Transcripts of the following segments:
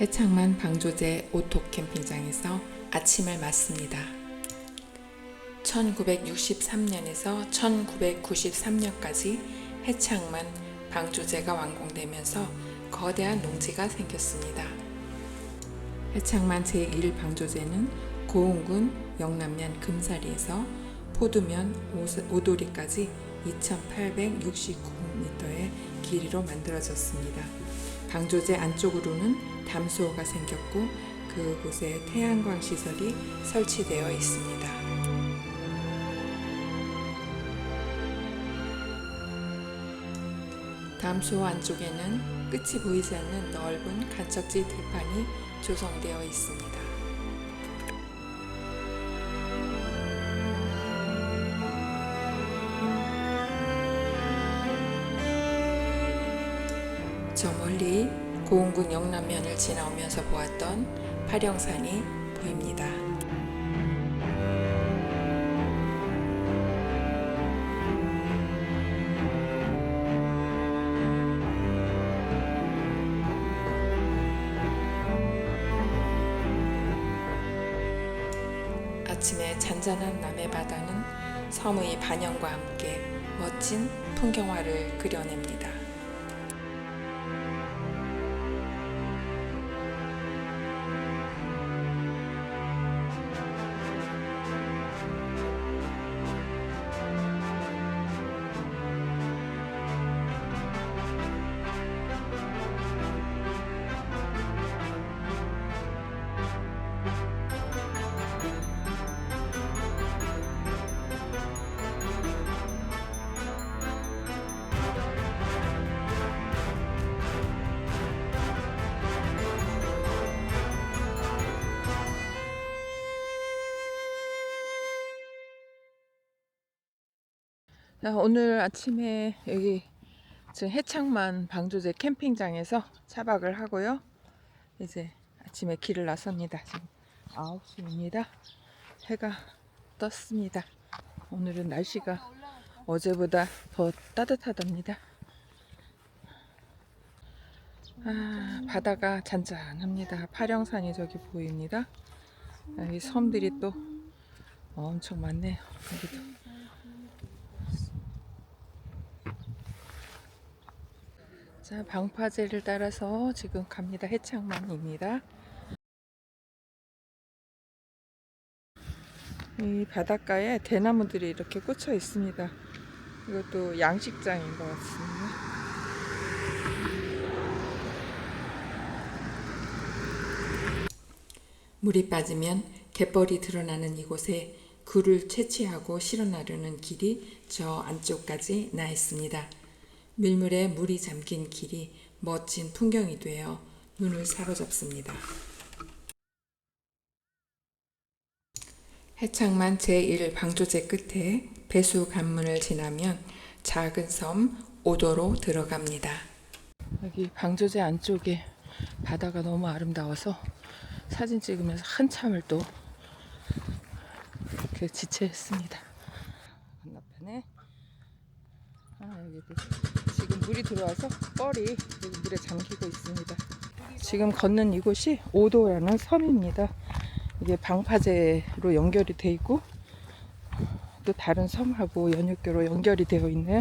해창만 방조제 오토 캠핑장에서 아침을 맞습니다. 1963년에서 1993년까지 해창만 방조제가 완공되면서 거대한 농지가 생겼습니다. 해창만 제1방조제는 고흥군 영남면 금사리에서 포두면 오도리까지 2,869m의 길이로 만들어졌습니다. 방조제 안쪽으로는 담수호가 생겼고 그곳에 태양광 시설이 설치되어 있습니다. 담수호 안쪽에는 끝이 보이지 않는 넓은 간척지 들판이 조성되어 있습니다. 저 멀리 고흥군 영남면을 지나오면서 보았던 파령산이 보입니다. 아침에 잔잔한 남해 바다는 섬의 반영과 함께 멋진 풍경화를 그려냅니다. 자, 오늘 아침에 여기 지금 해창만 방조제 캠핑장에서 차박을 하고요. 이제 아침에 길을 나섭니다. 지금 9시입니다. 해가 떴습니다. 오늘은 날씨가 어제보다 더 따뜻하답니다. 아, 바다가 잔잔합니다. 파령산이 저기 보입니다. 여기 섬들이 또 엄청 많네요. 여기도. 자, 방파제를 따라서 지금 갑니다. 해창만입니다. 이 바닷가에 대나무들이 이렇게 꽂혀 있습니다. 이것도 양식장인 것 같습니다. 물이 빠지면 갯벌이 드러나는 이곳에 굴을 채취하고 실어 나르는 길이 저 안쪽까지 나 있습니다. 밀물에 물이 잠긴 길이 멋진 풍경이 되어 눈을 사로잡습니다. 해창만 제1 방조제 끝에 배수 관문을 지나면 작은 섬 오도로 들어갑니다. 여기 방조제 안쪽에 바다가 너무 아름다워서 사진 찍으면서 한참을 또 지체했습니다. 건너편에 아 여기도 물이 들어와서 뻘이 물에 잠기고 있습니다. 지금 걷는 이곳이 오도라는 섬입니다. 이게 방파제로 연결이 돼 있고 또 다른 섬하고 연육교로 연결이 되어 있네요.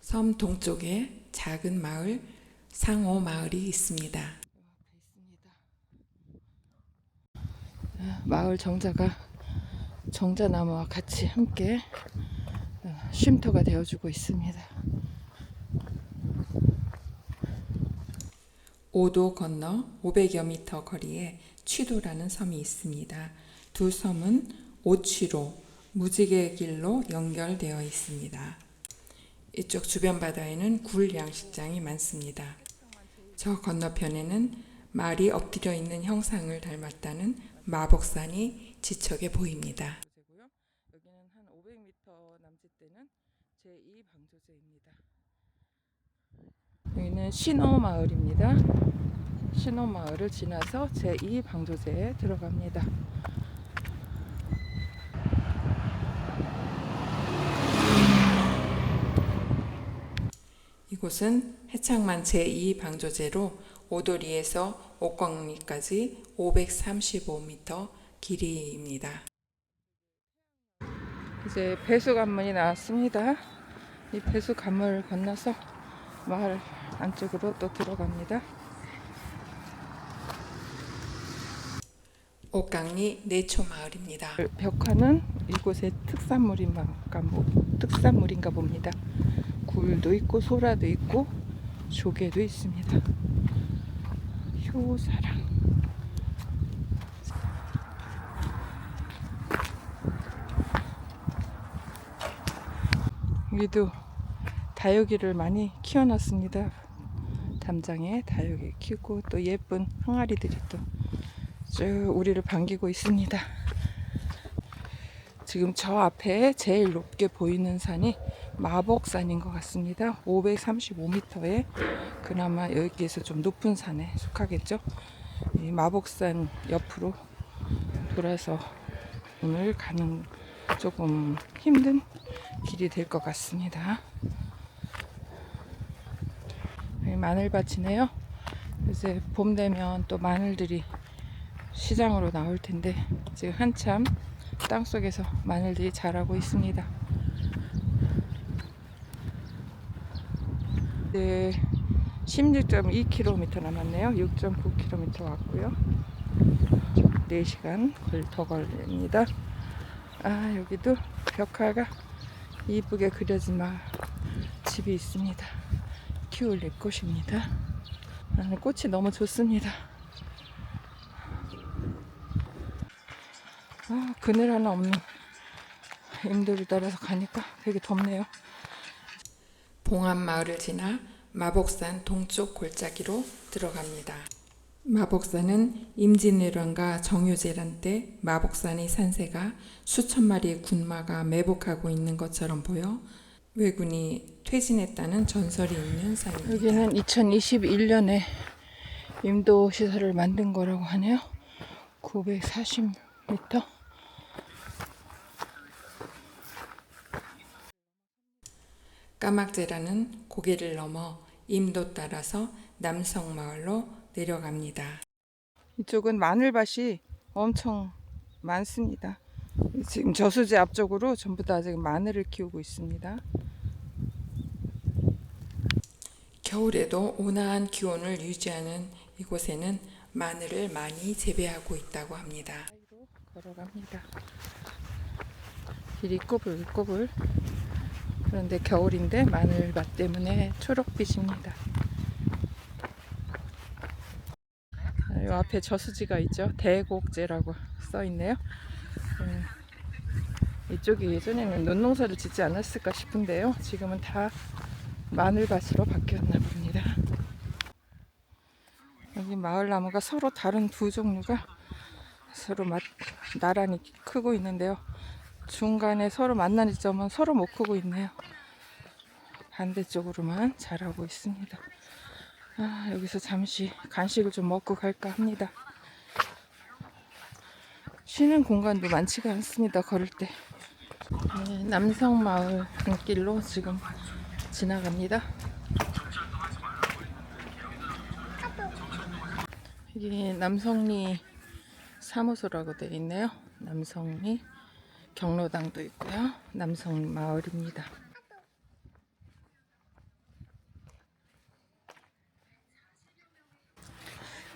섬 동쪽에 작은 마을 상호 마을이 있습니다. 마을 정자가 정자나무와 같이 함께 어, 쉼터가 되어주고 있습니다. 오도 건너 500여 미터 거리에 취도라는 섬이 있습니다. 두 섬은 오취로 무지개 길로 연결되어 있습니다. 이쪽 주변 바다에는 굴 양식장이 많습니다. 저 건너편에는 말이 엎드려 있는 형상을 닮았다는 마복산이 지척에 보입니다. 여기는 한 500m 남짓 되는 제2 방조제입니다. 여기는 신호 마을입니다. 신호 마을을 지나서 제2 방조제에 들어갑니다. 이곳은 해창만 제2방조제로 오도리에서 옥광리까지 535m 길이입니다. 이제 배수 관문이 나왔습니다. 이 배수 관문을 건너서 마을 안쪽으로 또 들어갑니다. 옥강리 내초 마을입니다. 벽화는 이곳의 특산물인가, 뭐, 특산물인가 봅니다. 굴도 있고 소라도 있고 조개도 있습니다. 효사랑 여기도 다육이를 많이 키워놨습니다. 담장에 다육이 키우고 또 예쁜 항아리들이 또 쭉 우리를 반기고 있습니다. 지금 저 앞에 제일 높게 보이는 산이 마복산인 것 같습니다. 535m에 그나마 여기에서 좀 높은 산에 속하겠죠. 이 마복산 옆으로 돌아서 오늘 가는 조금 힘든 길이 될 것 같습니다. 마늘밭이네요. 이제 봄 되면 또 마늘들이 시장으로 나올 텐데 지금 한참 땅 속에서 마늘들이 자라고 있습니다. 네, 16.2km 남았네요. 6.9km 왔고요. 4시간 걸- 더 걸립니다. 아, 여기도 벽화가 이쁘게 그려진 마 집이 있습니다. 키울릴 꽃입니다. 아, 꽃이 너무 좋습니다. 아, 그늘 하나 없는 임도를 따라서 가니까 되게 덥네요. 봉암 마을을 지나 마복산 동쪽 골짜기로 들어갑니다. 마복산은 임진왜란과 정유재란 때 마복산의 산세가 수천 마리의 군마가 매복하고 있는 것처럼 보여 왜군이 퇴진했다는 전설이 있는 산입니다. 여기는 2021년에 임도 시설을 만든 거라고 하네요. 940m. 까막제라는 고개를 넘어 임도 따라서 남성마을로 내려갑니다. 이쪽은 마늘밭이 엄청 많습니다. 지금 저수지 앞쪽으로 전부 다 지금 마늘을 키우고 있습니다. 겨울에도 온화한 기온을 유지하는 이곳에는 마늘을 많이 재배하고 있다고 합니다. 걸어갑니다. 길이 꼬불꼬불. 그런데 겨울인데 마늘밭 때문에 초록빛입니다. 이 앞에 저수지가 있죠. 대곡제라고 써 있네요. 음, 이쪽이 예전에는 논농사를 짓지 않았을까 싶은데요. 지금은 다 마늘밭으로 바뀌었나 봅니다. 여기 마을 나무가 서로 다른 두 종류가 서로 맞, 나란히 크고 있는데요. 중간에 서로 만나는 점은 서로 못 크고 있네요. 반대쪽으로만 자라고 있습니다. 아, 여기서 잠시 간식을 좀 먹고 갈까 합니다. 쉬는 공간도 많지가 않습니다. 걸을 때. 네, 남성마을 길로 지금 지나갑니다. 여기 남성리 사무소라고 되어 있네요. 남성리 경로당도 있고요. 남성 마을입니다.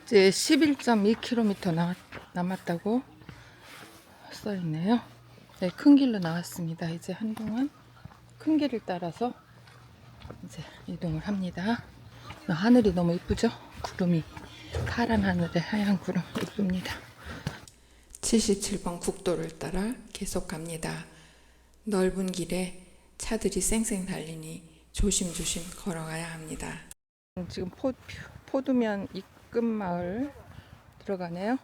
이제 11.2km 남, 남았다고 써 있네요. 네, 큰 길로 나왔습니다. 이제 한동안 큰 길을 따라서 이제 이동을 합니다. 하늘이 너무 이쁘죠? 구름이 파란 하늘에 하얀 구름 이쁩니다. 77번 국도를 따라 계속 갑니다. 넓은 길에 차들이 쌩쌩 달리니 조심조심 걸어가야 합니다. 지금 포, 포두면 입금 마을 들어가네요.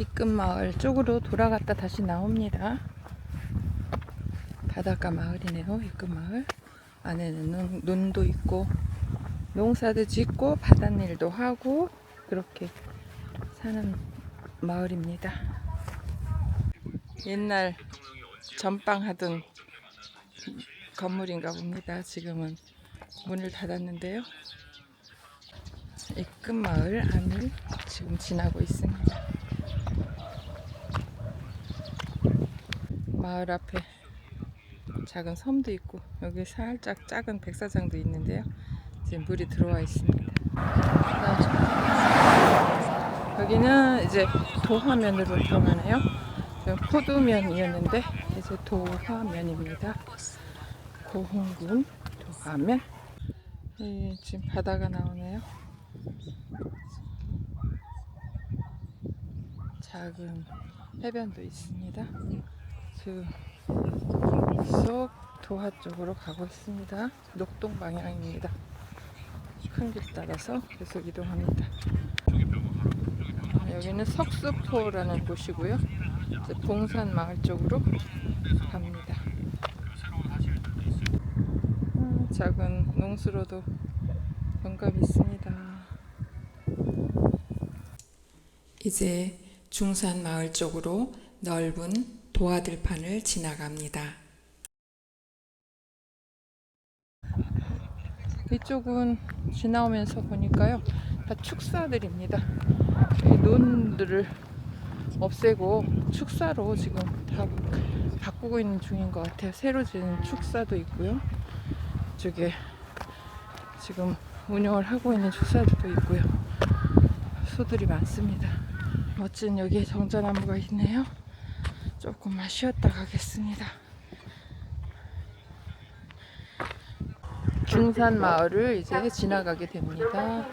입금 마을 쪽으로 돌아갔다 다시 나옵니다. 바닷가 마을이네요. 입금 마을 안에는 논, 논도 있고 농사도 짓고 바닷일도 하고 그렇게 사는 마을입니다. 옛날 전빵 하던 건물인가 봅니다. 지금은 문을 닫았는데요. 입금 마을 안을 지금 지나고 있습니다. 마을 앞에 작은 섬도 있고 여기 살짝 작은 백사장도 있는데요. 지금 물이 들어와 있습니다. 여기는 이제 도화면으로 들어가네요. 포도면이었는데 이제 도화면입니다. 고흥군 도화면. 예, 지금 바다가 나오네요. 작은 해변도 있습니다. 지금 속 도하 쪽으로 가고 있습니다. 녹동 방향입니다. 큰 길 따라서 계속 이동합니다. 아, 여기는 석수포라는 곳이고요. 봉산 마을 쪽으로 갑니다. 아, 작은 농수로도 영감이 있습니다. 이제 중산 마을 쪽으로 넓은 도화들판을 지나갑니다. 이쪽은 지나오면서 보니까요 다 축사들입니다. 이 논들을 없애고 축사로 지금 다 바꾸고 있는 중인 것 같아요. 새로 지은 축사도 있고요. 이쪽에 지금 운영을 하고 있는 축사들도 있고요. 소들이 많습니다. 멋진 여기 정자나무가 있네요. 조금만 쉬었다 가겠습니다. 중산 마을을 이제 지나가게 됩니다.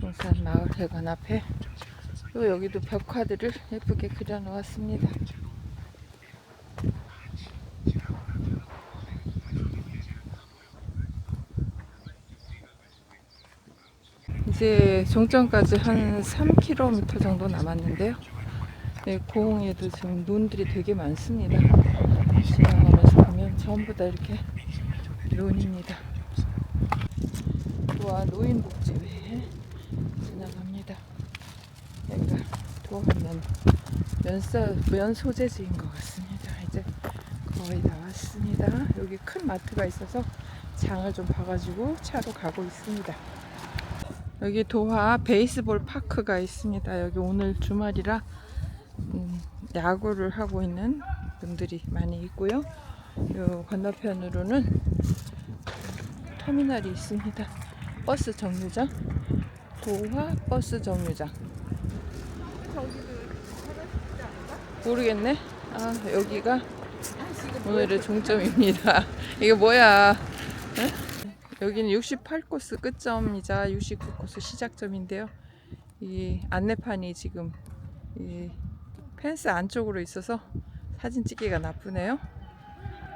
중산 마을 대관 앞에 또 여기도 벽화들을 예쁘게 그려 놓았습니다. 이제 종점까지 한 3km 정도 남았는데요. 네, 고흥에도 지금 논들이 되게 많습니다. 지나가면서 보면 전부 다 이렇게 논입니다. 도화 노인복지회에 지나갑니다. 여기가 도화면 면사, 면 소재지인 것 같습니다. 이제 거의 다 왔습니다. 여기 큰 마트가 있어서 장을 좀 봐가지고 차로 가고 있습니다. 여기 도화 베이스볼 파크가 있습니다. 여기 오늘 주말이라 음, 야구를 하고 있는 분들이 많이 있고요. 요 건너편으로는 터미널이 있습니다. 버스 정류장, 도화 버스 정류장. 모르겠네. 아 여기가 오늘의 종점입니다. 이게 뭐야? 응? 여기는 68코스 끝점이자 69코스 시작점인데요. 이 안내판이 지금 이 펜스 안쪽으로 있어서 사진 찍기가 나쁘네요.